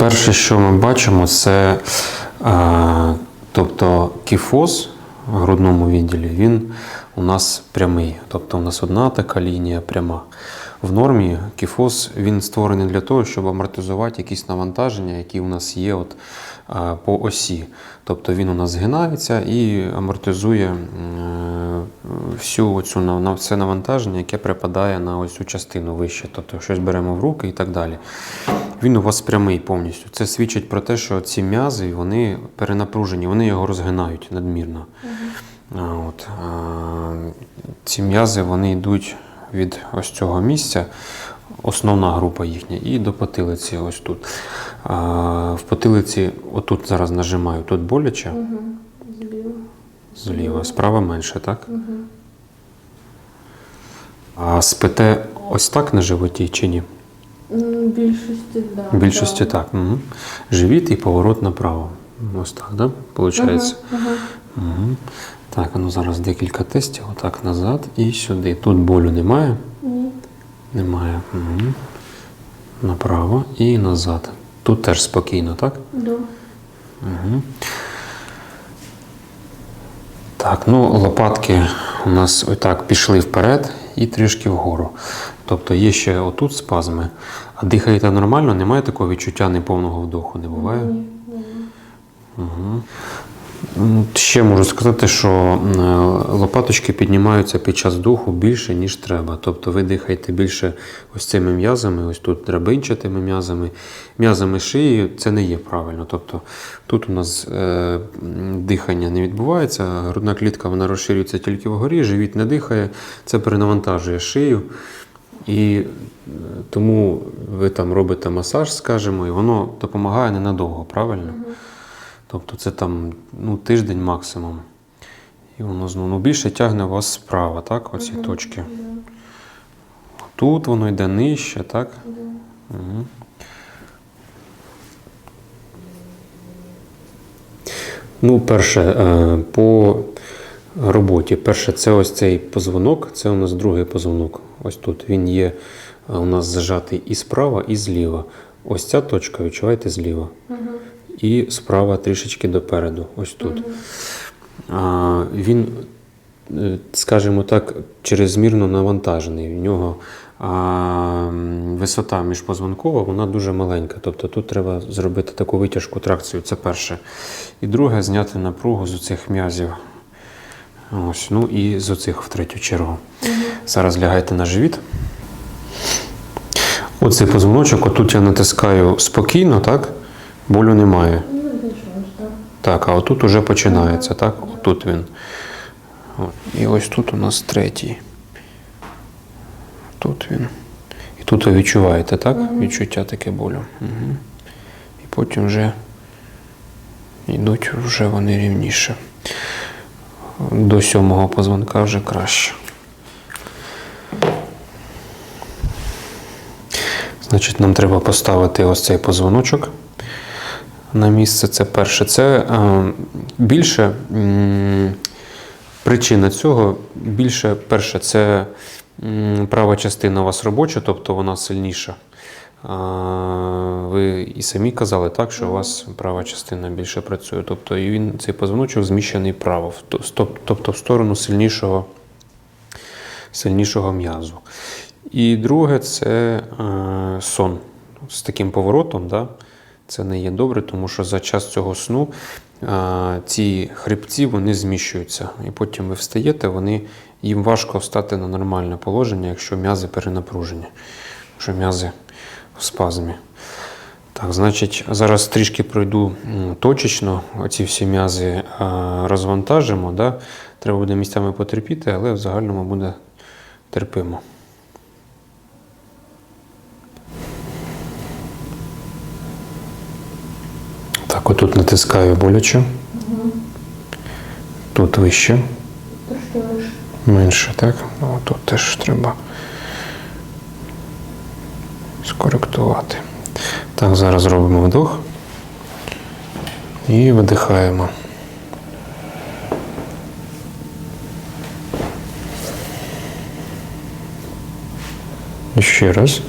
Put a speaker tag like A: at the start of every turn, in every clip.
A: перше, що ми бачимо, це е, тобто кіфоз в грудному відділі, він у нас прямий. Тобто у нас одна така лінія пряма. В нормі кіфоз він створений для того, щоб амортизувати якісь навантаження, які у нас є от, е, по осі. Тобто він у нас згинається і амортизує е, всю оцю все навантаження, яке припадає на ось цю частину вище. Тобто щось беремо в руки і так далі. Він у вас прямий повністю. Це свідчить про те, що ці м'язи вони перенапружені, вони його розгинають надмірно. А, От, а, ці м'язи вони йдуть від ось цього місця, основна група їхня, і до потилиці ось тут. А, в потилиці, отут зараз нажимаю, тут боляче,
B: Зліва.
A: зліва, справа менше, так? А спите ось так на животі чи ні?
B: Ну, більшості, да.
A: Більшості так. Угу. Живіт і поворот направо. Ось так, да? Получається.
B: Ага, ага.
A: Угу. Так, ну зараз декілька тестів. Отак назад і сюди. Тут болю немає.
B: Ні.
A: Немає. Угу. Направо і назад. Тут теж спокійно, так?
B: Да.
A: Угу. Так, ну лопатки у нас отак пішли вперед і трішки вгору. Тобто є ще отут спазми. А дихаєте нормально, немає такого відчуття неповного вдоху, не буває?
B: Ні. Ні.
A: Угу. Ще можу сказати, що е, лопаточки піднімаються під час духу більше, ніж треба. Тобто ви дихаєте більше ось цими м'язами, ось тут драбинчатими м'язами. М'язами шиї це не є правильно. Тобто тут у нас е, дихання не відбувається, грудна клітка вона розширюється тільки вгорі, живіт не дихає, це перенавантажує шию. І е, тому ви там робите масаж, скажімо, і воно допомагає ненадовго, правильно? Тобто це там ну, тиждень максимум. І воно знову ну, більше тягне вас справа, так? Оці точки. Тут воно йде нижче, так? Угу. Ну, перше, е, по роботі. Перше, це ось цей позвонок, це у нас другий позвонок. Ось тут він є е, у нас зажатий і справа, і зліва. Ось ця точка, відчуваєте, зліва. І справа трішечки допереду, ось тут. А, він, е, скажімо так, чрезмірно навантажений. В нього а, висота міжпозвонкова, вона дуже маленька. Тобто тут треба зробити таку витяжку тракцію, це перше. І друге, зняти напругу з оцих м'язів. Ось, ну і з оцих в третю чергу. Зараз лягайте на живіт. Оцей позвоночок, отут я натискаю спокійно, так? Болю немає.
B: Так,
A: а отут уже починається, так? Отут він. І ось тут у нас третій. Тут він. І тут ви відчуваєте, так? Відчуття таке болю. Угу. І потім вже йдуть вже вони рівніше. До сьомого позвонка вже краще. Значить, нам треба поставити ось цей позвоночок на місце. Це перше. Це е, більше причина цього більше перше, це права частина у вас робоча, тобто вона сильніша. Ви і самі казали так, що у вас права частина більше працює. Тобто і він цей позвоночок зміщений вправо, в тобто в сторону сильнішого, сильнішого м'язу. І друге це сон з таким поворотом. Да? Це не є добре, тому що за час цього сну ці хребці вони зміщуються. І потім ви встаєте, вони, їм важко встати на нормальне положення, якщо м'язи перенапружені, якщо м'язи в спазмі. Так, значить, зараз трішки пройду точечно оці всі м'язи е, розвантажимо. Да? Треба буде місцями потерпіти, але в загальному буде терпимо. Так, отут натискаю боляче. Тут вище,
B: Трошки лише.
A: менше, так? Ну, тут теж треба скоректувати. Так, зараз робимо вдох і видихаємо. Ще раз.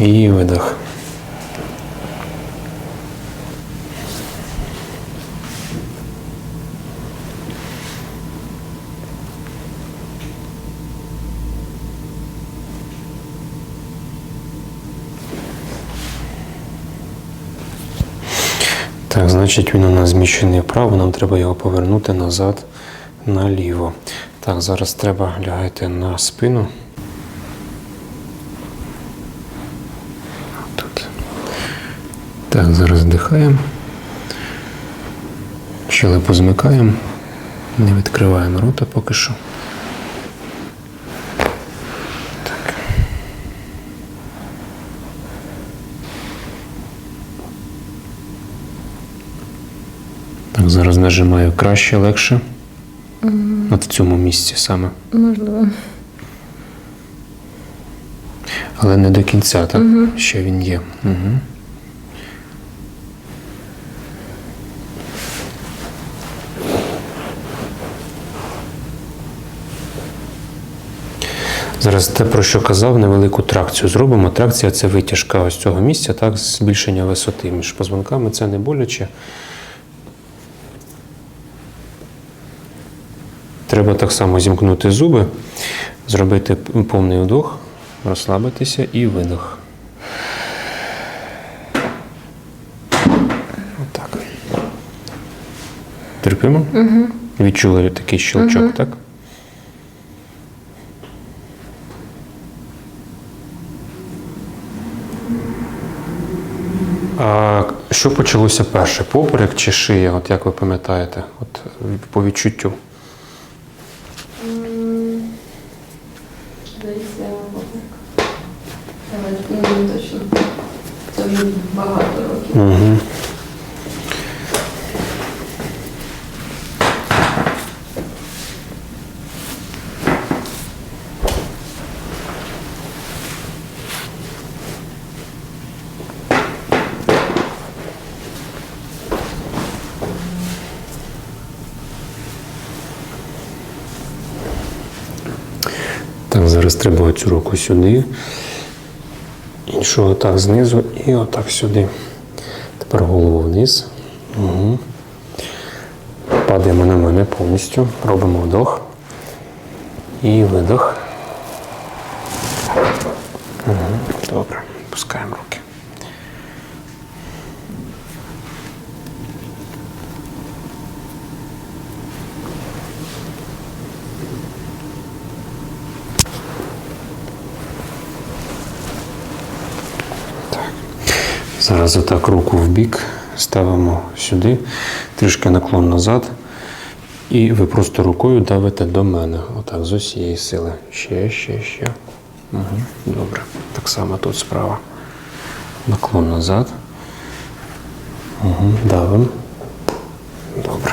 A: І видих. Так, значить він у нас зміщений вправо, нам треба його повернути назад наліво. Так, зараз треба лягайте на спину. Тут. Так, зараз вдихаємо. Щелепу змикаємо. Не відкриваємо рота поки що. Зараз нажимаю краще, легше. От в цьому місці саме.
B: Можливо.
A: Але не до кінця, так? Ще він є. Угу. Зараз те, про що казав, невелику тракцію зробимо. Тракція це витяжка ось цього місця, так, збільшення висоти між позвонками. Це не боляче. Треба так само зімкнути зуби, зробити повний вдох, розслабитися і видох. Отак. Терпимо? Угу. Відчули такий щелчок, так? А що почалося перше? Поперек чи шия? От як ви пам'ятаєте? От по відчуттю.
B: Здається, я не точно. Це вже багато років.
A: Зараз треба цю руку сюди. Іншу отак знизу і отак сюди. Тепер голову вниз. Угу. Падаємо на мене повністю. Робимо вдох. І видох. Угу. Добре. Пускаємо руки. Зараз отак руку в бік ставимо сюди, трішки наклон назад. І ви просто рукою давите до мене. Отак, з усієї сили. Ще, ще, ще. Угу. Добре. Так само тут справа. Наклон назад. Угу. Давимо. Добре.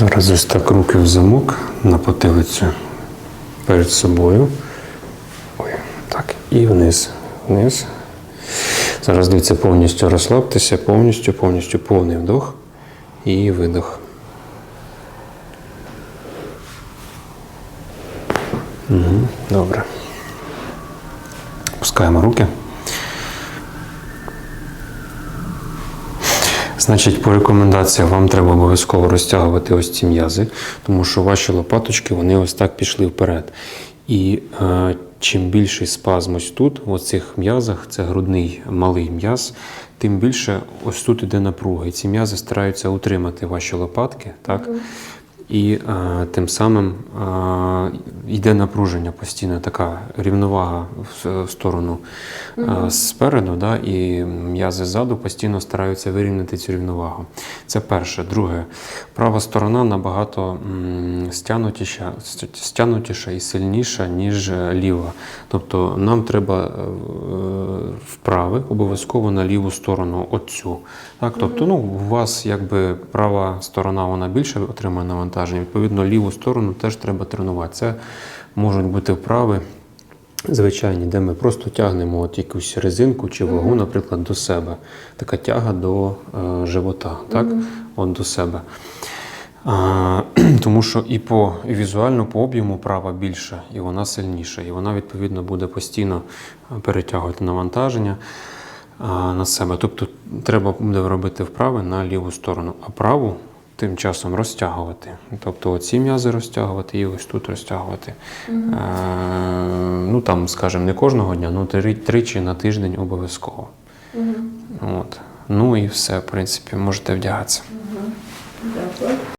A: Зараз ось так руки в замок на потилицю перед собою. Ой, так, і вниз. Вниз. Зараз дивіться, повністю розслабтеся, повністю, повністю повний вдох і видох. Угу, добре. Пускаємо руки. Значить, по рекомендаціях вам треба обов'язково розтягувати ось ці м'язи, тому що ваші лопаточки вони ось так пішли вперед. І е, чим більший спазм ось тут, в цих м'язах, це грудний малий м'яз, тим більше ось тут іде напруга. І ці м'язи стараються утримати ваші лопатки, так? І е, тим самим е, йде напруження постійно, така рівновага в, в сторону е, спереду, да, і м'язи ззаду постійно стараються вирівняти цю рівновагу. Це перше. Друге, права сторона набагато м, стягнутіша, стягнутіша і сильніша, ніж е, ліва. Тобто нам треба е, вправи обов'язково на ліву сторону оцю. Так, тобто, ну, у вас якби права сторона вона більше отримує навантаження. Відповідно, ліву сторону теж треба тренувати. Це можуть бути вправи. Звичайні, де ми просто тягнемо от якусь резинку чи вагу, наприклад, до себе. Така тяга до е, живота, так? От до себе. А, тому що і по і візуально по об'єму права більша, і вона сильніша, і вона відповідно буде постійно перетягувати навантаження а, на себе. Тобто треба буде робити вправи на ліву сторону, а праву тим часом розтягувати. Тобто ці м'язи розтягувати і ось тут розтягувати. Е, ну там, скажімо, не кожного дня, ну три, тричі на тиждень обов'язково.
B: Угу.
A: От. Ну і все, в принципі, можете вдягатися.